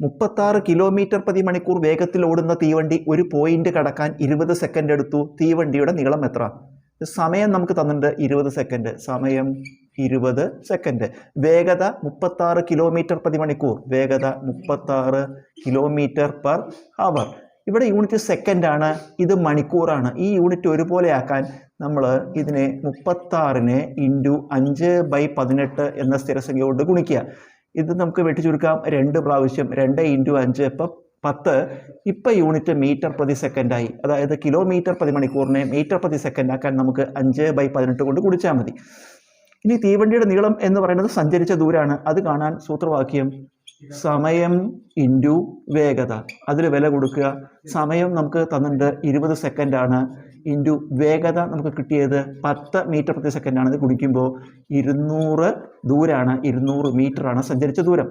മുപ്പത്താറ് കിലോമീറ്റർ പ്രതി മണിക്കൂർ വേഗത്തിൽ ഓടുന്ന തീവണ്ടി ഒരു പോയിന്റ് കടക്കാൻ ഇരുപത് സെക്കൻഡ് എടുത്തു. തീവണ്ടിയുടെ നീളം എത്ര? സമയം നമുക്ക് തന്നിട്ടുണ്ട് ഇരുപത് സെക്കൻഡ് സമയം ഇരുപത് സെക്കൻഡ് വേഗത മുപ്പത്താറ് കിലോമീറ്റർ പ്രതി മണിക്കൂർ വേഗത മുപ്പത്താറ് കിലോമീറ്റർ പെർ അവർ ഇവിടെ യൂണിറ്റ് സെക്കൻഡാണ് ഇത് മണിക്കൂറാണ്. ഈ യൂണിറ്റ് ഒരുപോലെ ആക്കാൻ നമ്മൾ ഇതിനെ മുപ്പത്താറിനെ ഇന്റു അഞ്ച് ബൈ പതിനെട്ട് എന്ന സ്ഥിരസംഖ്യ കൊണ്ട് ഗുണിക്കുക. ഇത് നമുക്ക് വെട്ടി ചുരുക്കാം രണ്ട് പ്രാവശ്യം രണ്ട് ഇന്റു അഞ്ച് ഇപ്പം പത്ത്. ഇപ്പം യൂണിറ്റ് മീറ്റർ പ്രതി സെക്കൻഡായി അതായത് കിലോമീറ്റർ പ്രതി മണിക്കൂറിനെ മീറ്റർ പ്രതി സെക്കൻഡ് ആക്കാൻ നമുക്ക് അഞ്ച് ബൈ പതിനെട്ട് കൊണ്ട് കുടിച്ചാൽ മതി. ഇനി തീവണ്ടിയുടെ നീളം എന്ന് പറയുന്നത് സഞ്ചരിച്ച ദൂരമാണ് അത് കാണാൻ സൂത്രവാക്യം സമയം ഇന്റു വേഗത. അതിൽ വില കൊടുക്കുക. സമയം നമുക്ക് തന്നിട്ടുണ്ട് ഇരുപത് സെക്കൻഡാണ് ഇന്റു വേഗത നമുക്ക് കിട്ടിയത് പത്ത് മീറ്റർ പ്രതി സെക്കൻഡാണ്. ഇത് കുടിക്കുമ്പോൾ ഇരുന്നൂറ് ദൂരാണ് ഇരുന്നൂറ് മീറ്ററാണ് സഞ്ചരിച്ച ദൂരം.